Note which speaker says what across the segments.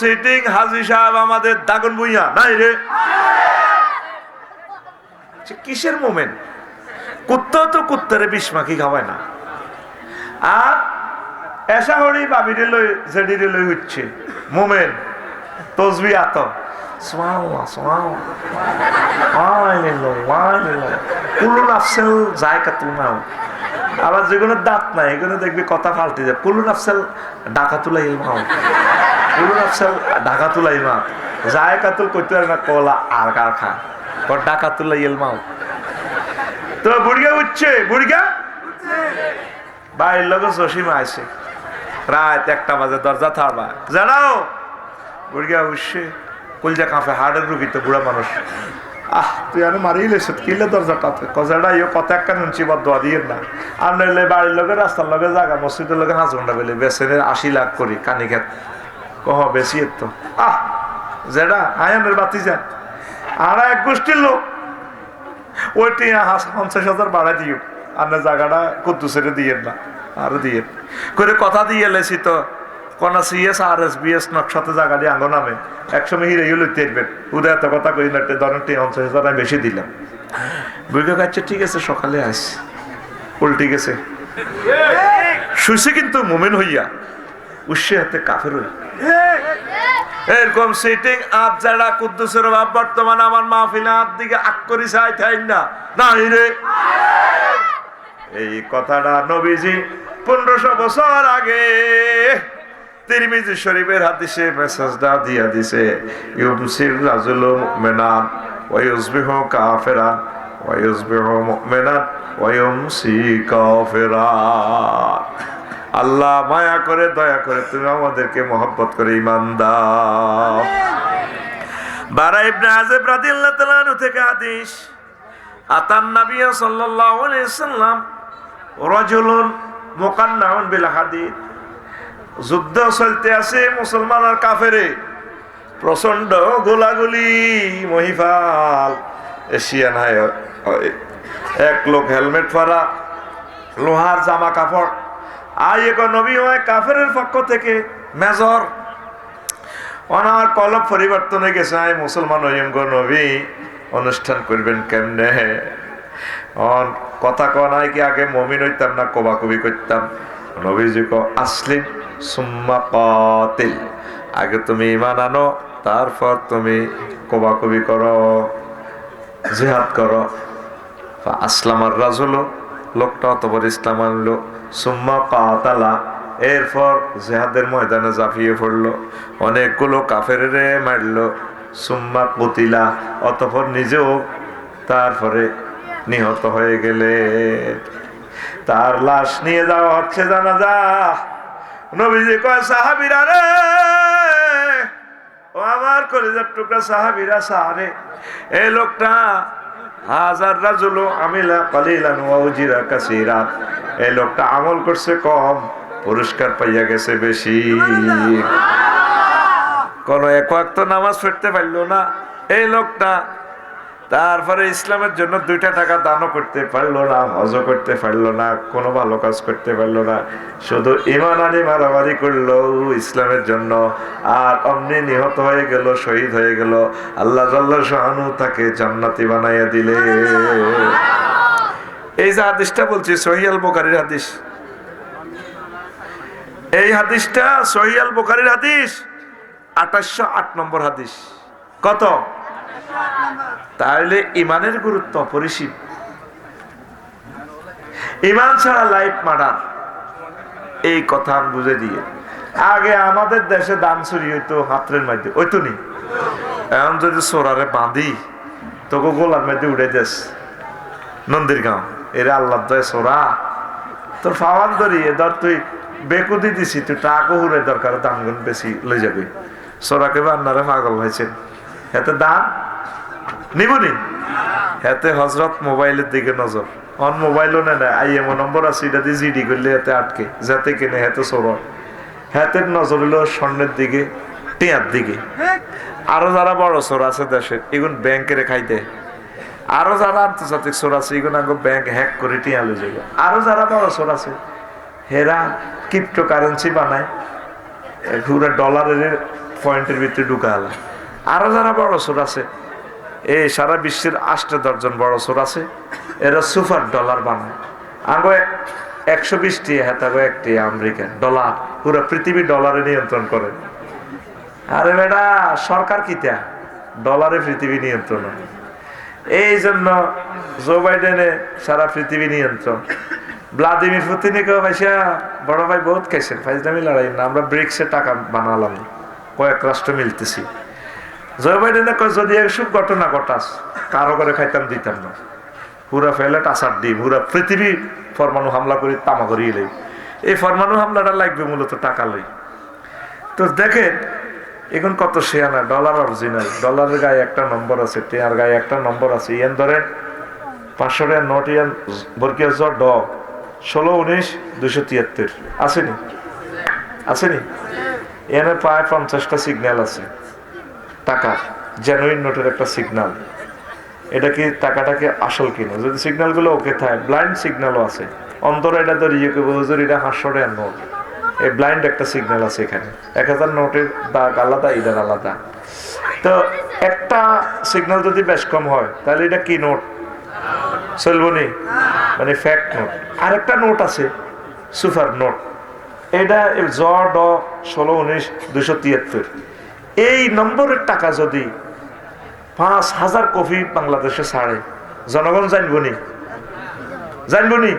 Speaker 1: Sitting হাজি সাহেব আমাদের দাগন ভুইয়া নাই রে। কিসের মোমেন্ট কুত্তাও তো কুত্তারে বিষ মাখি খাওয়ায় না। আর এসা হরি বাবিরে লই, জেডিরে লই হচ্ছে মোমেন, তসবি আত আবার যেগুলো দাঁত নাই, এগুলো দেখবি কথা ফালতে যায়। কুলুন আফসেল ডাকা তুলাই মাও কুলুন আফসেল ডাকা তুলাই মা যায় কাতুল করতে পারে না, কলা আর কার খা কর ডাকা তুলাই মাও। তো বুড়িয়া উঠছে বুড়িয়া বাইরের লোক জসিমা আছে রাত একটা বাজে, দরজা থারবা জানাও বুড়িয়া উঠছে। কলজা কাঁপে হার্টের রুগী তো বুড়া মানুষ। আহ, তুই আর মারিয়ে লেছত কিলে দরজাটা কজাটা ইয়ে কথা একটা নুনছি বা দোয়া দিয়ে না। আর নইলে বাড়ির লোকের রাস্তার লগে জায়গা মসজিদের লোকে হাঁস ঘণ্টা পেলে বেসেনের আশি লাখ করি কানি খেত কহ বেশি তো আহ যেটা আয়নের বাতি যা। আর এক গোষ্ঠীর লোক। ওইটি পঞ্চাশ হাজার বাড়াই দিও। আর না জায়গাটা কুদ্দুসেরে দিয়ে না আর দিয়ে করে কথা দিয়ে লেছি তো। কনা সিএস আর এস বিএস নকশাতে জায়গা দিয়ে আঙ্গ নামে। একসময় হিরে ইউলো তেরবেন উদয় এত কথা কই না ধরেন টি পঞ্চাশ হাজার আমি বেশি দিলাম। বুঝে কাছে ঠিক আছে সকালে আস উল্টি গেছে। শুইছে কিন্তু মোমেন হইয়া। উৎসে হাতে কাফের হই এরকম সিটিং আপ যারা কুদ্দুসের বাপ বর্তমান আমার মাহফিলে হাত দিকে আক চাই থাই না। নাই রে। এই কথাটা নবীজি পনেরোশো বছর আগে শরীফের হাদিসে মেসেজটা দিয়া দিছে। আল্লাহ মায়া করে দয়া করে তুমি আমাদেরকে মহব্বত করে ইমান দাও। বারা ইবনে আযিব রাদিয়াল্লাহু তাআলা আনহু থেকে হাদিস আতান নবী সাল্লাল্লাহু আলাইহি সাল্লাম রাজুলুন মুকান্নাউন বিল হাদিদ। যুদ্ধ চলতে আছে মুসলমান আর কাফেরে। প্রচণ্ড গোলাগুলি মহিফাল এশিয়ান হাই এক লোক হেলমেট পরা লোহার জামা কাপড় আই এক নবী হয় কাফেরের পক্ষ থেকে মেজর। অনার কলব পরিবর্তন গেছে আই মুসলমান গো নবী। অনুষ্ঠান করবেন কেমনে? অন, কথা কয় নাই কি আগে মমিন হইতাম না কবাকবি করতাম? নবীজি ক আসলিম সুম্মা কাতিল। আগে তুমি ইমান আনো, তারপর তুমি কবাকবি করো, জিহাদ করো। আসলামার রাজুল লোকটা অতপর ইসলাম আনলো। সুম্মা কাতালা, এরপর জেহাদের ময়দানে জাফিয়ে পড়ল। অনেকগুলো কাফের রে মারলো। সুম্মা কুতিলা, অতপর নিজেও তারপরে নিহত হয়ে গেলে। তার লাশ নিয়ে যাওয়া হচ্ছে জানা যা নবীজি কয়, সাহাবিরা রে, ও আমার কলেজের টুকরা সাহাবিরা সাহারে। এই লোকটা হাজার রাজুলো আমিলা কালিলান ওয়াউজিরা কাসিরা। এই লোকটা আমল করছে কম পুরস্কার পাইয়া গেছে বেশি। কোন এক তো নামাজ পড়তে পারল না। এই লোকটা তারপরে ইসলামের জন্য দুইটা টাকা দানও করতে পারল না হজ করতে পারল না, কোনো ভালো কাজ করতে পারল না। শুধু ইমান আনি মারামারি করল ইসলামের জন্য, আর অমনি নিহত হয়ে গেল, শহীদ হয়ে গেল। আল্লাহ জাল্লাহ শাহানু তাকে জান্নাতি বানাইয়া দিলে। এই যে হাদিসটা বলছি সহিয়াল বোকারির হাদিস। এই হাদিসটা সহিয়াল বোকারির হাদিস, আঠাশশো আট নম্বর হাদিস। কত? তাহলে ইমানের গুরুত্ব অপরিসীম। ইমান ছাড়া লাইফ মার্ডার এই কথা আমি বুঝে দিয়ে। আগে আমাদের দেশে দান চুরি হইতো হাতের মধ্যে। ওই তো নি? এখন যদি সোরারে বাঁধি, তোকে গোলার মধ্যে উড়ে যাস নন্দির গাঁও এরা আল্লাহ দয় সোরা। তোর ফাওয়ান ধরি ধর তুই বেকুদি দিছি, তুই টাকা হুরে দরকার দাম গুণ বেশি লই যাবি। সোরাকে বান্নারে পাগল হয়েছেন এতে দাম নিবনি হাতে হজরত মোবাইলের দিকে নজর। অন মোবাইলও নেয় না আইএমও নম্বর আছে, এটা দিয়ে জিডি করলে হাতে আটকে। যাতে কিনে, হাতে সর হাতের নজর হলো স্বর্ণের দিকে, টিয়ার দিকে। আরও যারা বড় চোর আছে দেশের এগুন ব্যাংকে রেখাই দেয় আরও যারা আন্তর্জাতিক চোর আছে, এগুন আগে ব্যাংক হ্যাক করে টিয়া লই যাবে আরও যারা বড় চোর আছে, হেরা ক্রিপ্টো কারেন্সি বানায় পুরো ডলারের পয়েন্টের ভিতরে ঢুকা ঢুকালা। আরও যারা বড় সোর আছে এই সারা বিশ্বের আষ্ট দশজন বড় সোর আছে। এরা সুপার ডলার বানায়। আগে একশো বিশটি হেতাগো একটি আমেরিকা ডলার। পুরো পৃথিবী ডলারে নিয়ন্ত্রণ করে। আরে বেটা, সরকার কিতা? ডলারে পৃথিবী নিয়ন্ত্রণ। এই জন্য জো বাইডেনে সারা পৃথিবী নিয়ন্ত্রণ। ভ্লাদিমির পুতিনকে ভাইসা, বড় ভাই বহুত খাইছেন। ফাইজলামি লড়াই না, আমরা ব্রিক্সে টাকা বানালাম। কয়েক রাষ্ট্র মিলতেছি। জো বাইডেনে কয়, যদি এসব ঘটনা ঘটাস, কারও করে খাইতাম, দিতাম না। পুরা ফেলে টাসার দিই পুরা পৃথিবী পরমাণু হামলা করি, তামা করিয়ে এই পরমাণু হামলাটা লাগবে মূলত টাকা লই। তো দেখেন, এখন কত শেয়ানা, ডলার অরিজিনাল। ডলারের গায়ে একটা নম্বর আছে, টেয়ার গায়ে একটা নম্বর আছে। ইয়ান ধরেন, পাঁচশো টাকার নোট ইয়ান বরকিয়া জ ড, ষোলো, উনিশ দুশো তিয়াত্তর। আসেনি আসেনি এনে প্রায় পঞ্চাশটা সিগন্যাল আছে। টাকা জেনুইন নোটের একটা সিগনাল এটা কি টাকাটাকে আসল কিনা? যদি সিগন্যালগুলো ওকে থাকে ব্লাইন্ড সিগন্যালও আছে। অন্তর এটা তো ইয়ে হুজুর, এটা নোট এই ব্লাইন্ড একটা সিগন্যাল আছে এখানে। এক হাজার নোটের দাগ আলাদা, এটার আলাদা। তো একটা সিগন্যাল যদি বেশ কম হয়, তাহলে এটা কি নোট চলবনি মানে ফ্যাক্ট নোট আরেকটা নোট আছে, সুপার নোট এটা জ ড ষোলো, উনিশ দুশো তিয়াত্তর। এই নম্বরের টাকা যদি পাঁচ হাজার কপি বাংলাদেশে ছাড়ে জনগণ জানবনি জানবনি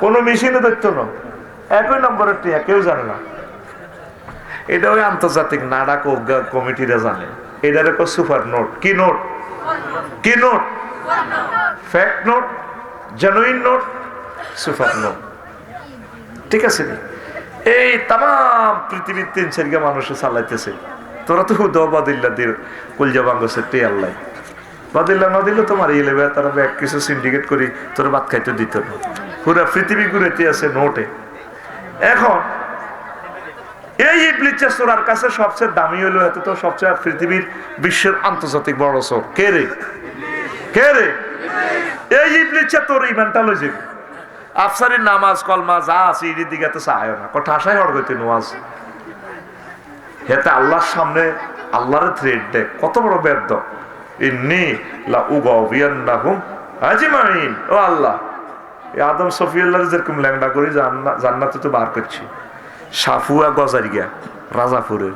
Speaker 1: কোনো মেশিনে দেখতো না। একই নম্বরের টিয়া কেউ জানে না। এটা ওই আন্তর্জাতিক নাডাক কমিটিরা জানে। এটার একটা সুপার নোট। কি নোট? কি note? Fact note? Genuine note? Super note. ঠিক আছে? এই তাম পৃথিবীর তিন চারিগা মানুষে চালাইতেছে। তোরা তো হুদ বাদিল্লা দিয়ে কলজা বাঙ্গসে তে আল্লাহ। বাদিল্লা না দিলে তোমার ইয়ে লেবে তারা ব্যাগ কিছু সিন্ডিকেট করি, তোর ভাত খাইতে দিত না। পুরা পৃথিবী ঘুরেতে আছে নোটে। এখন, এই ইবলিচা চোরার কাছে সবচেয়ে দামি হলো এত তো সবচেয়ে পৃথিবীর বিশ্বের আন্তর্জাতিক বড় চোর। কে রে? কে রে? এই ইবলিচা তোর ইমানটা লই যাবে। আফসারির নামাজ, কলমা, যা আছে এর দিকে তো চায় না। আশাই হড় গইতে নোয়াজ। হেতে আল্লাহর সামনে আল্লাহর থ্রেড দেয়। কত বড় ব্যর্থ। ইন্নি লা উগাউবিয়ান্নাহুম আজমাইন। ও আল্লাহ আদম সফিউল্লাহ যেরকম ল্যাংডা করে, জান্না- জান্নাতে তো বার করছি। সাফুয়া গজারিয়া রাজাপুরের।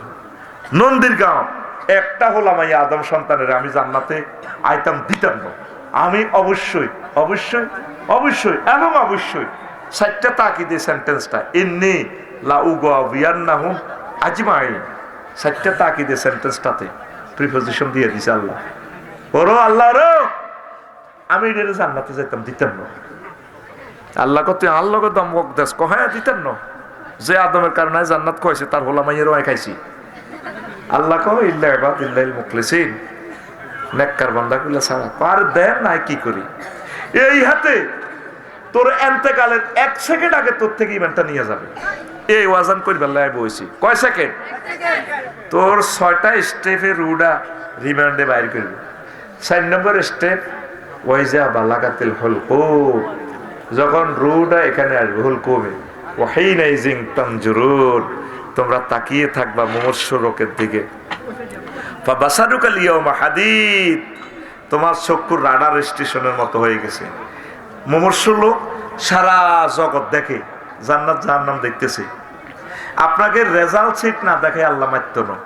Speaker 1: নন্দীর গাঁও, একটা হলাম এই আদম সন্তানের, আমি জান্নাতে আইতাম দিতাম না আমি অবশ্যই অবশ্যই অবশ্যই, এবং অবশ্যই চারটা তাকিদে সেন্টেন্সটা ইন্নি লা উগাউবিয়ান্নাহুম আজমাইন। চারটা তাকিদে সেন্টেন্সটাতে প্রিপোজিশন দিয়ে দিছে আল্লাহ। ওরো আল্লাহ রো আমি এটা জান্নাতে যেতাম দিতাম না। আল্লাহ কত আল্লাহ কত দমক দেশ কহায় দিতেন না? যে আদমের কারণে জান্নাত কয়েছে তার হোলা মাইয়ের ওয়াই খাইছি। আল্লাহ কহ ইল্লা এবার ইল্লাইল মুখলিসিন। নেককার বান্দা গুলা ছাড়া, পার দেন নাই কি করি? এই হাতে তোর এন্তেকালের এক সেকেন্ড আগে তোর থেকে ইভেন্টটা নিয়ে যাবে। এই ওয়াজান করি বেলায় বইছি কয় সেকেন্ড? তোর ছয়টা স্টেপের রুডা রিমান্ডে বাইর করবে। চার নম্বর স্টেপ ওয়াইজা বালাকাতিল হলকুম যখন রুডা এখানে আসবে হুলকুমে ওয়াহিনাইজিং তানজুরুন। তোমরা তাকিয়ে থাকবা মুমূর্ষ রোগের দিকে। বাসারুকাল ইয়াউমা হাদিদ। তোমার চক্ষুর রাডার স্টেশনের মতো হয়ে গেছে। মুমূর্ষ লোক সারা জগৎ দেখে। জান্নাত জাহান্নাম দেখতেছি। আপনাকে রেজাল্ট সিট না দেখে আল্লাহ মাত্য না।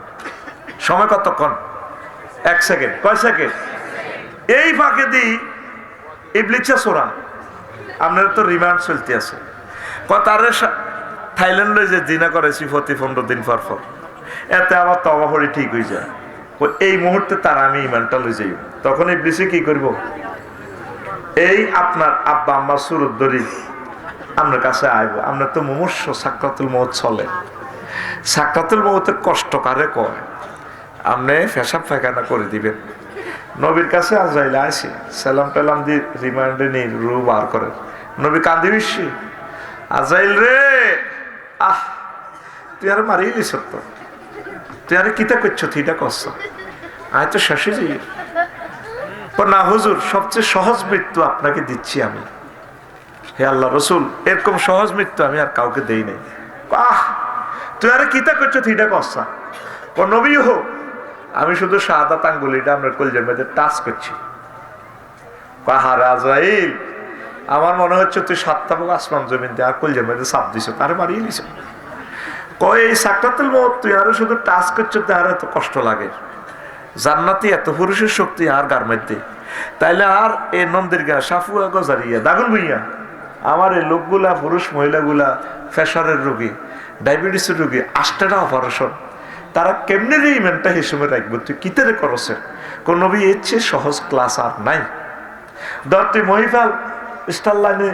Speaker 1: সময় কতক্ষণ? এক সেকেন্ড কয় সেকেন্ড এই ফাঁকে দি ইবলিচা সোরা। আপনার তো রিমান্ড চলতে আছে। তারে থাইল্যান্ডে যে দিনা করেছি প্রতি পনেরো দিন পর পর। এতে আমার তবাহরি ঠিক হয়ে যায়। এই মুহূর্তে তার আমি ইমানটা লই যাই তখন ইবলিসে কি করব? এই আপনার আব্বা আম্মা সুরুদ্দরি আপনার কাছে আইব আপনার তো মুমূর্ষ সাক্ষাতুল মৌত চলে। সাক্ষাতুল মৌতের কষ্ট কারে কয়? আপনি ফেসাব ফাঁকানা করে দিবেন। নবীর কাছে আজরাইলে আসি সালাম টালাম দি রিমান্ডে নেই রু বার করে। নবী কান্দি বিশ্বে আজরাইল রে, আহ, তুই আর মারিলি সত্য তুই আরে কিতা করছ তুইটা করছ? আয় তো শেষে না, হুজুর, সবচেয়ে সহজ মৃত্যু আপনাকে দিচ্ছি আমি। হে আল্লাহ রসুল, এরকম সহজ মৃত্যু আমি আর কাউকে দেই নাই। আহ, তুই আরে কিতা করছ তুইটা করছা? ও নবী হোক আমি শুধু শাহাদাত আঙ্গুলিটা আমরা কলজের মধ্যে টাচ করছি। কাহার আজরাইল আমার মনে হচ্ছে তুই সাতটা বুক আসমান জমিন দিয়ে আর কলজের মধ্যে চাপ দিছ, তারে মারিয়ে দিছ কয়, এই সাকরাতুল মত তুই আরও শুধু টাচ করছ তার এত কষ্ট লাগে। জান্নাতি এত পুরুষের শক্তি আর গার মধ্যে। তাইলে আর এ নন্দির গা সাফুয়া গজারিয়া দাগুন ভুইয়া। আমার এই লোকগুলা, পুরুষ মহিলাগুলা প্রেশারের রোগী, ডায়াবেটিসের রোগী আষ্টাটা অপারেশন তারা কেমনে রে ইমেন্টটা হিসেবে রাখব? তুই কিতারে করছে কোন নবী এর চেয়ে সহজ ক্লাস আর নাই। ধর তুই মহিফাল স্টার লাইনে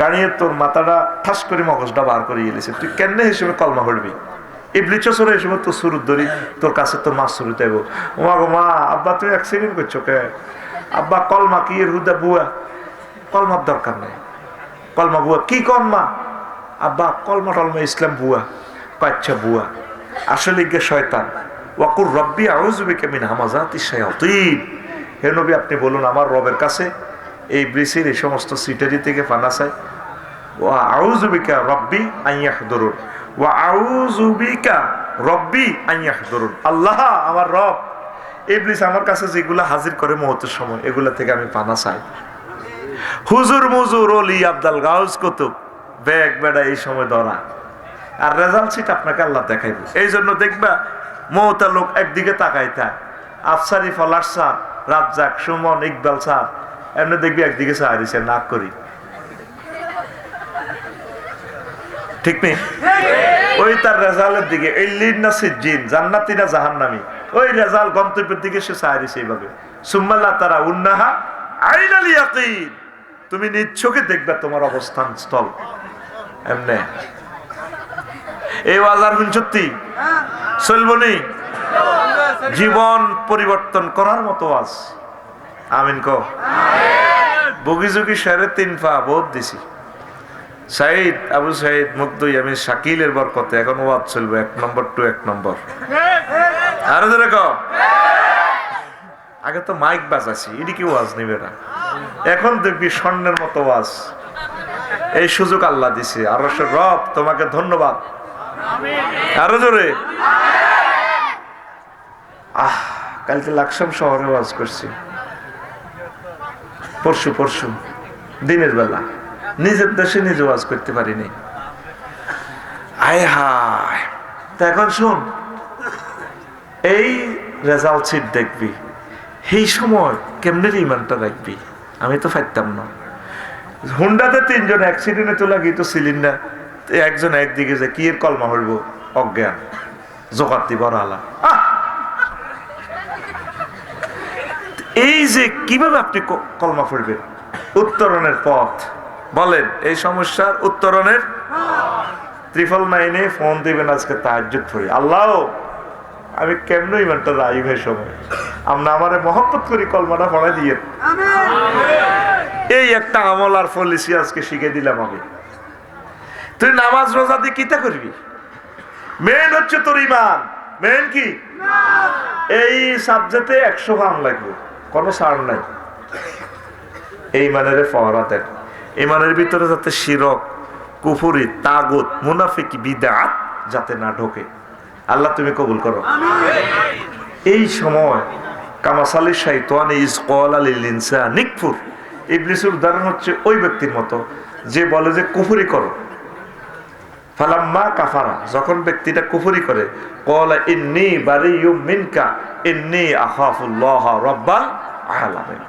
Speaker 1: গাড়িয়ে তোর মাথাটা ঠাস করে মগজটা বার করে গেলেছে। তুই কেমনে হিসেবে কলমা করবি ইবলিচ সরে হিসেবে তোর শুরুর ধরি তোর কাছে তোর মাছ শুরু দেবো মা গো মা, আব্বা তুই অ্যাক্সিডেন্ট করছ কে? আব্বা কলমা কি এর হুদা বুয়া? কলমার দরকার নেই। কলমা বুয়া কি কলমা? আব্বা, কলমা টলমা ইসলাম বুয়া কাচ্চা বুয়া আসলে গিয়ে শয়তান। ওয়াকুর রব্বি আউজুবিকে মিন হামাজাতি শায়াতিন। হে নবী, আপনি বলুন, আমার রবের কাছে এই ব্রিসির এই সমস্ত সিটারি থেকে ফানা চাই। ও আউজুবিকা রব্বি আইয়াহ দরুন ও আউজুবিকা রব্বি আইয়াহ দরুন আল্লাহ, আমার রব। ইবলিস আমার কাছে যেগুলো হাজির করে মুহূর্তের সময়, এগুলা থেকে আমি পানা চাই। হুজুর মুজুর অলি আব্দাল গাউজ কুতুব। ব্যাগ বেড়া এই সময় ধরা। আর রেজাল্ট সিট আপনাকে আল্লাহ দেখাইব। এই জন্য দেখবা মমতা লোক একদিকে তাকাই থাক। আফসারি ফলার স্যার, রাজ্জাক, সুমন, ইকবাল স্যার, এমনি দেখবি একদিকে সাহারিছে নাক করি। ঠিক নেই? ওই তার রেজাল্টের দিকে, এই লিড না সিজিন জান্নাতি না জাহান্নামি। ওই রেজাল্ট গন্তব্যের দিকে সে সাহারিছে এইভাবে। সুম্মাল্লাহ তারা উন্নাহা আইনাল ইয়াকিন। তুমি নিচ্ছকে দেখবে তোমার অবস্থান স্থল। এমনে। এই বাজার সত্যি? চলবনি জীবন পরিবর্তন করার মতো আজ। আমিন ক। বগি যুগি সাড়ে তিন পা বোধ দিছি। সাইদ, আবু সাইদ মুগ্ধই আমি শাকিলের বরকতে এখন ওয়াজ চলবে এক নম্বর টু এক নম্বর। আরও ধরে আগে তো মাইক বাজাছি এটি কি ওয়াজ নিবে না? এখন দেখবি স্বর্ণের মতো ওয়াজ। এই সুযোগ আল্লাহ দিছে। আর রব, তোমাকে ধন্যবাদ। আরও জোরে। আহ, কালকে লাকসাম শহরে ওয়াজ করছি। পরশু পরশু, দিনের বেলা। নিজের দেশে নিজে ওয়াজ করতে পারিনি। আয় হায়। তা এখন শুন, এই রেজাল্ট সিট দেখবি। এই সময় কেমনে ইমানটা রাখবি? আমি তো ফাইতাম না। হুন্ডাতে তিনজন অ্যাক্সিডেন্টে তো লাগি তো সিলিন্ডার একজন একদিকে যে কি এর কলমা হইব? অজ্ঞান। জোগাতি বড় আলা! এই যে কীভাবে আপনি কলমা পড়বেন উত্তরণের পথ। বলেন এই সমস্যার উত্তরণের? ত্রিফল নাইনে ফোন দিবেন আজকে তাহাজ্জুদ পড়ি। আল্লাহ! আমি কেমন ইমানটা রাইভের সময়? আমরা আমারে মহব্বত করি, কলমাটা পড়াই দিয়ে। এই একটা আমল আর পলিসি আজকে শিখে দিলাম আমি। তুই নামাজ, রোজা দিয়ে কিতা করবি? মেন হচ্ছে তোর ইমান। মেন কি? এই সাবজেক্টে একশো ভান লাগবে। কোনো ছাড় নাই। এই মানের ফহরা দেন ইমানের ভিতরে যাতে শিরক, কুফুরি, তাগুত, মুনাফিকি বিদাত যাতে না ঢোকে। আল্লাহ তুমি কবুল করো। এই সময় কামাসালি শাইতান ইজ কল আলিল ইনসা নিকফুর ইবলিসের উদাহরণ হচ্ছে ওই ব্যক্তির মতো, যে বলে যে কুফুরি করো। ফালাম্মা কাফারা, যখন ব্যক্তিটা কুফুরি করে কলা ইন্নি বারিয়ুম মিনকা, ইন্নি আখাফুল্লাহ রব্বাল আলামিন।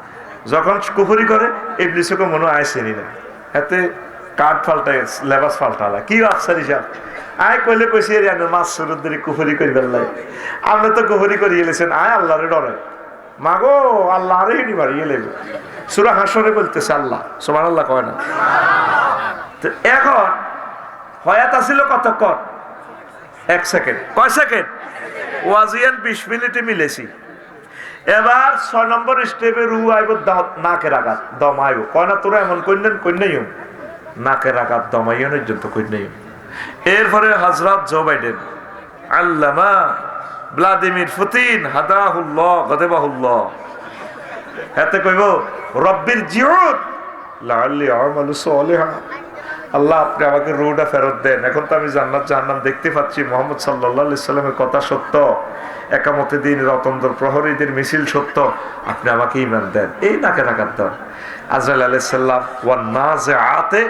Speaker 1: যখন কুফুরি করে ইবলিসকে মনে আইসেনি না। হাতে কাঠ ফাল্টায় লেবাস ফাল্টালা। কি আফসার হিসাব আয় কইলে কইছি, এর আনে মাছ সুরত ধরে কুফুরি করি বেল্লাই আপনি তো কুফুরি করি এলেছেন আয় আল্লাহরে ডরে মাগো আল্লাহ আরে হিনি মারিয়ে লেবে। সুরা হাসরে বলতেছে আল্লাহ সোমান আল্লাহ কয় না। এখন, হয়াত আসিল কতক্ষণ? এক সেকেন্ড। কয় সেকেন্ড? ওয়াজিয়ান বিশ মিনিটে মিলেছি। এবার ছয় নম্বর স্টেপে রু আইব নাকের আঘাত, দম আইব। কয় না, তোরা এমন কন্যান কন্যাইম নাকের আঘাত দমাইয়নের জন্য কন্যাইম এরপরে হজরত জো বাইডেন, আল্লামা ভ্লাদিমির পুতিন, হাদাহুল্লাহ, গদেবাহুল্লাহ। এতে কইব, রব্বির জিউন লাআল্লি আমালু সালিহা। আল্লাহ, আপনি আমাকে রুটা ফেরত দেন। এখন তো আমি জান্নাত, জাহান্নাম দেখতে পাচ্ছি, মোহাম্মদ সাল্লাহ সাল্লামের কথা সত্য। একামতে দিন, রতন্দর প্রহরীদের মিছিল সত্য। আপনি আমাকে ইমান দেন। এই নাকে নাকার দেন। আজরাইল আলাইসাল্লাম ওয়ান নাজে আতে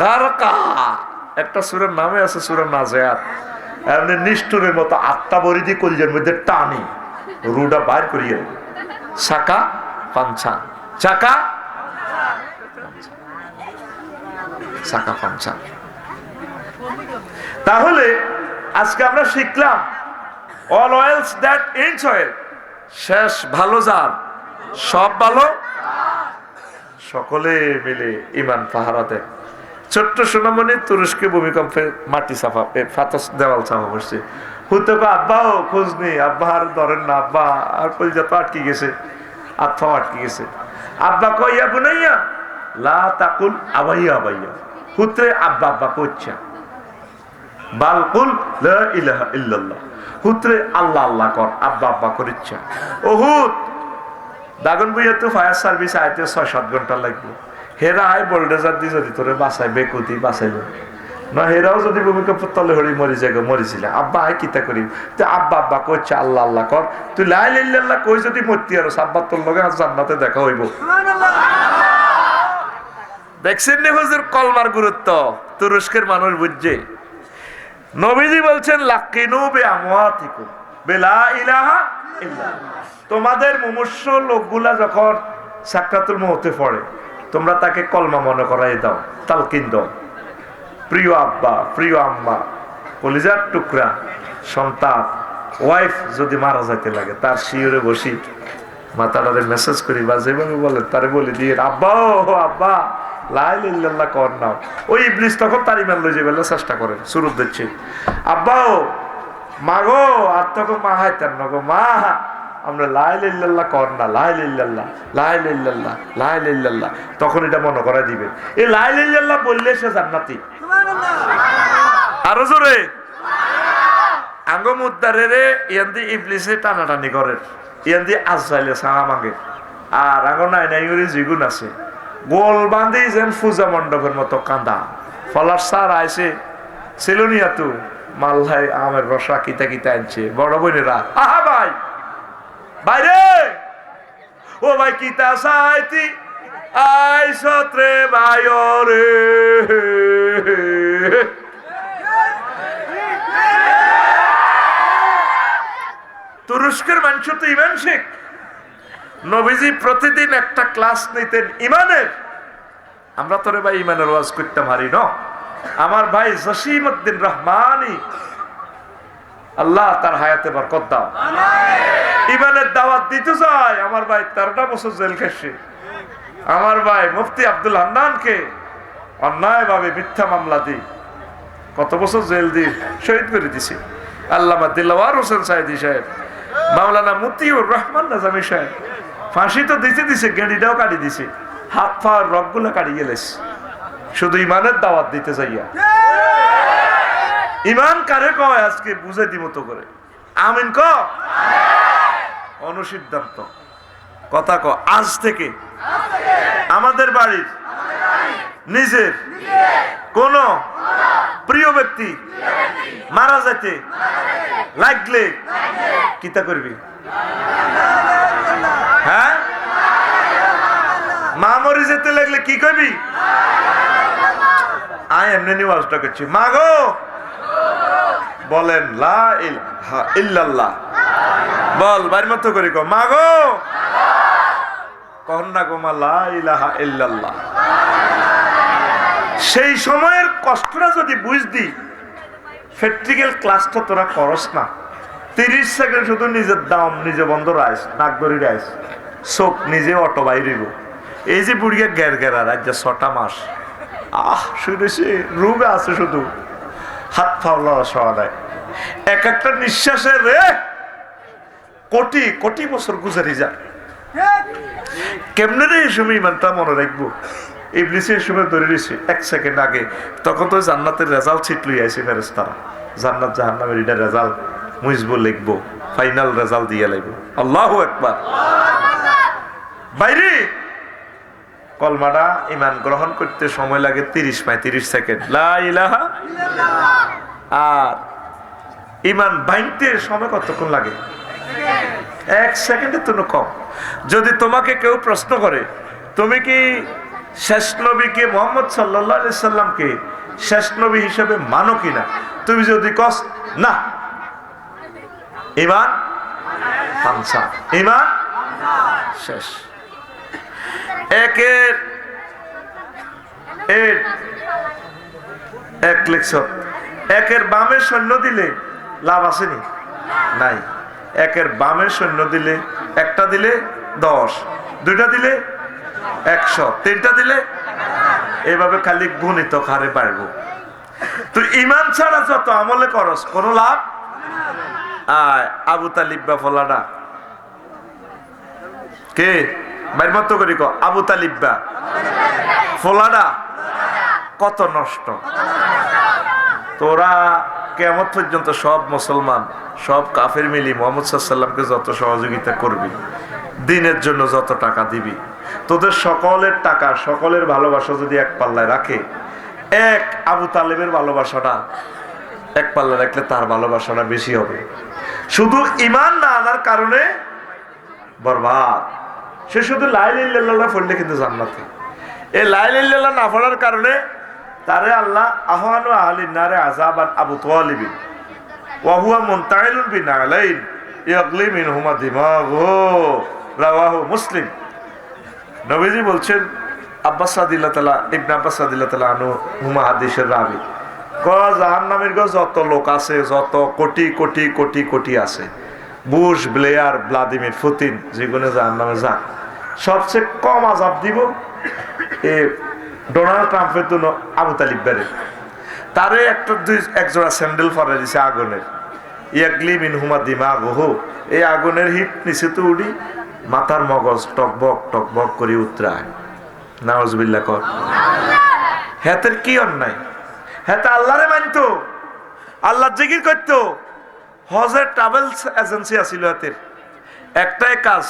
Speaker 1: গারকা। একটা সুরের নামে আছে সুরের নাজে আত এমনি নিষ্ঠুরের মতো আত্মা বরিদি কলিজের মধ্যে টানি, রুডা বাইর করিয়ে চাকা পাঞ্চা চাকা চাকা পাঞ্চা তাহলে আজকে আমরা শিখলাম all oils that ends oil শেষ, ভালো যার, সব ভালো সকলে মিলে ইমান পাহারা দেন ছোট্ট সোনামণি তুরস্কে ভূমিকম্পে মাটি চাপা ফাতস দেওয়াল চাপা পড়ছে। হুতে আব্বাও খোঁজ নেই আব্বা আর ধরেন না, আব্বা আর কলজা তো আটকে গেছে। আত্মাও আটকে গেছে। আব্বা কইয়া বুনাইয়া, লা তাকুল আবাইয়া আবাইয়া। হুত্রে আব্বা আব্বা করছে বালকুল লা ইলাহা ইল্লাল্লাহ। হুত্রে আল্লাহ আল্লাহ কর, আব্বা আব্বা করিচ্ছা দাগন বইয়া তো ফায়ার সার্ভিস আইতে ছয় সাত ঘণ্টা লাগবে। হেরা আয় বোল্ডেজার দিয়ে যদি তোরে বাঁচাই বেকুতি বাঁচাইল না হেরাও যদি ভূমিকম্প তলে হরি মরি জায়গা মরিছিল আব্বা আয় কিতা করি তো আব্বা আব্বা করছে আল্লাহ আল্লাহ কর তুই লাই লাল্লাহ কই যদি মরতি আর আব্বা তোর লগে জান্নাতে দেখা হইব। দেখছেন নি হুজুর কলমার গুরুত্ব তুরস্কের মানুষ বুঝছে নবীজি বলছেন, লাকিনু বে আমওয়াতিকু তোমাদের মুমূর্ষ লোকগুলা যখন সাকরাতুল মৌতে পড়ে, তোমরা তাকে কলমা মনে করাই দাও, তালকিন দাও। প্রিয় আব্বা, প্রিয় আম্মা, কলিজার টুকরা, সন্তান, ওয়াইফ যদি মারা যাইতে লাগে, তার শিওরে বসি মাতাটারে মেসেজ করি, বা যেভাবে বলে তারে বলি, দিয়ে আব্বা, ও আব্বা লাই লিল্লাল্লাহ কর নাও। ওই ইবলিস তখন তার ইমান লই যাবে চেষ্টা করেন শুরু দিচ্ছি। আব্বা, ও মা গো, আর তখন মা হাইতেন না গো মা। আমরা লাই লিল্লাল্লাহ কর না, লাই লিল্লাল্লাহ লাই লিল্লাল্লাহ লাই লিল্লাল্লাহ তখন এটা মনে করা দিবে। এই লাই লিল্লাল্লাহ বললে সে জান্নাতি। আরও জোরে। আঙ্গ মুদ্দারে রে ইয়ান্দি ইবলিসে টানাটানি করে। ইয়ান্দি আজরাইলে সাহা মাগে আর আঙ্গ নাই নাই করে জিগুন আছে। গোল বান্ধি যেন পূজা মণ্ডপের মতো কান্দা ফলার সার আইছে। সেলুনিয়া তু মাল্লাই আমের রসা কিতা কিতা আনছে। বড় বোনেরা, আহা ভাই! বাইরে! ও ভাই, কিতা সাইতি? আই সত্রে বায়রে। তুরস্কের মানুষ তো ইমান শেখ। নবীজি প্রতিদিন একটা ক্লাস নিতেন ইমানের। আমরা তোরে ভাই ইমানের ওয়াজ করতে পারি ন? আমার ভাই জসিম উদ্দিন রহমানি আল্লাহ তার হায়াতে বরকত দাও। ইমানের দাওয়াত দিতে চায় আমার ভাই তেরোটা বছর জেল খেসে। আমার ভাই মুফতি আব্দুল হান্নানকে অন্যায় ভাবে মিথ্যা মামলা দি কত বছর জেল দি শহীদ করে দিছে। আল্লামা দিলওয়ার হোসেন সাহেদি সাহেব মাওলানা মতিউর রহমান নাজামি সাহেব ফাঁসি তো দিতে দিছে গেঁড়িটাও কাটি দিছে। হাত পা রগগুলো কাটি গেলেস শুধু ইমানের দাওয়াত দিতে চাইয়া ইমান কারে কয়? আজকে বুঝে দিব তো করে। আমিন ক অনুসিদ্ধান্ত। কথা ক আজ থেকে আমাদের বাড়ির নিজের কোন প্রিয় ব্যক্তি মারা যেতে লাগলে কিতা করবি? হ্যাঁ? মা মরি যেতে লাগলে কি করবি? আয় এমনি নিওয়াজটা করছি। মা গো! বলেন, লা ইল্লাল্লাহ। বল, বাড়ির মতো করে গো! কহন না গো মা, লা ইলাহা ইল্লাল্লাহ। সেই সময়ের কষ্টটা যদি বুঝদি প্র্যাকটিক্যাল ক্লাসটা তোরা করস না। তিরিশ সেকেন্ড শুধু নিজের দাম নিজে বন্ধ রাইস, নাক ধরি রাইস। চোখ নিজে অটো বাইরিব এই যে বুড়িয়া গ্যার গেরা রাজ্য ছটা মাস। আহ, শুনেছি রোগ আছে শুধু। হাত ফাওলা সওয়া নাই এক একটা নিঃশ্বাসে রে, কোটি কোটি বছর গুজারি যায় কেমনে রে এই সময় ইমানটা মনে রাখব? ইবলিসে এই সময় ধরে দিছে এক সেকেন্ড আগে। তখন তো জান্নাতের রেজাল্ট ছিট লই আইছে ফেরেস্তারা জান্নাত জাহান্নামের এটা রেজাল্ট মুইজবো লিখব, ফাইনাল রেজাল্ট দিয়ে লাগবো আল্লাহ একবার বাইরে! কলমাটা ইমান গ্রহণ করতে সময় লাগে তিরিশ পঁয়ত্রিশ সেকেন্ড। লা ইলাহা আর ইমান বাইনতে সময় কতক্ষণ লাগে? এক সেকেন্ডের জন্য কম। যদি তোমাকে কেউ প্রশ্ন করে, তুমি কি শেষ নবীকে মোহাম্মদ সাল্লাহ সাল্লামকে শেষ নবী হিসেবে মানো কিনা? তুমি যদি কস, না। ইমান ইমান শেষ। একের এক লেকশন একের বামে সৈন্য দিলে লাভ আসেনি? নাই। একের বামে সৈন্য দিলে একটা দিলে দশ। দুইটা দিলে একশো। তিনটা দিলে এভাবে খালি গুণিত হারে পারব তুই ইমান ছাড়া যত আমলে করস, কোনো লাভ আয়, আবু তালিব ফলাডা কে? আবু তালিব্বা। ফোলাডা, কত নষ্ট। তোরা কেমন পর্যন্ত সব মুসলমান, সব কাফের মিলি মোহাম্মদ সাল্লামকে যত সহযোগিতা করবি, দিনের জন্য যত টাকা দিবি, তোদের সকলের টাকা, সকলের ভালোবাসা যদি এক পাল্লায় রাখে, এক আবু তালেবের ভালোবাসাটা এক পাল্লা রাখলে তার ভালোবাসাটা বেশি হবে। শুধু ইমান না আনার কারণে বরবাদ। সে শুধু লাইল্লাহ পড়লে কিন্তু জান্নাতে। এই লাইল্লাহ না পড়ার কারণে তারে আল্লাহ আহ্বানু আহলিন নারে আজাবান আবু তোয়ালিবিন ওয়াহুয়া মুনতাইলুন বিন আলাইন ইয়াগলি মিন হুমা দিমাগু। রাওয়াহু মুসলিম। নবীজি বলছেন, আব্বাস সাদিল্লাহ তালা ইবনে আব্বাস সাদিল্লাহ তালা আনু হুমা হাদিসের রাবি। ক জাহান্নামের গ যত লোক আছে, যত কোটি কোটি কোটি কোটি আছে বুশ, ব্লেয়ার, ভ্লাদিমির পুতিন যেগুলো জাহান্নামে যাক। সবচেয়ে কম আজাব দিব এ ডোনাল্ড ট্রাম্পের জন্য আবু তালিব বেড়ে তারে একটা দুই, একজোড়া স্যান্ডেল ফরে দিছে আগুনের। ইয়াগলি মিন হুমা দিমা গহু এই আগুনের হিট নিচে তো উড়ি, মাথার মগজ টকবক টকবক করে উতরায়। নাওজবিল্লা কর। হেতের কি অন্যায়? হেতে আল্লাহরে মানতো, আল্লাহ জিকির করতো। হজের ট্রাভেলস এজেন্সি আছিল একটাই কাজ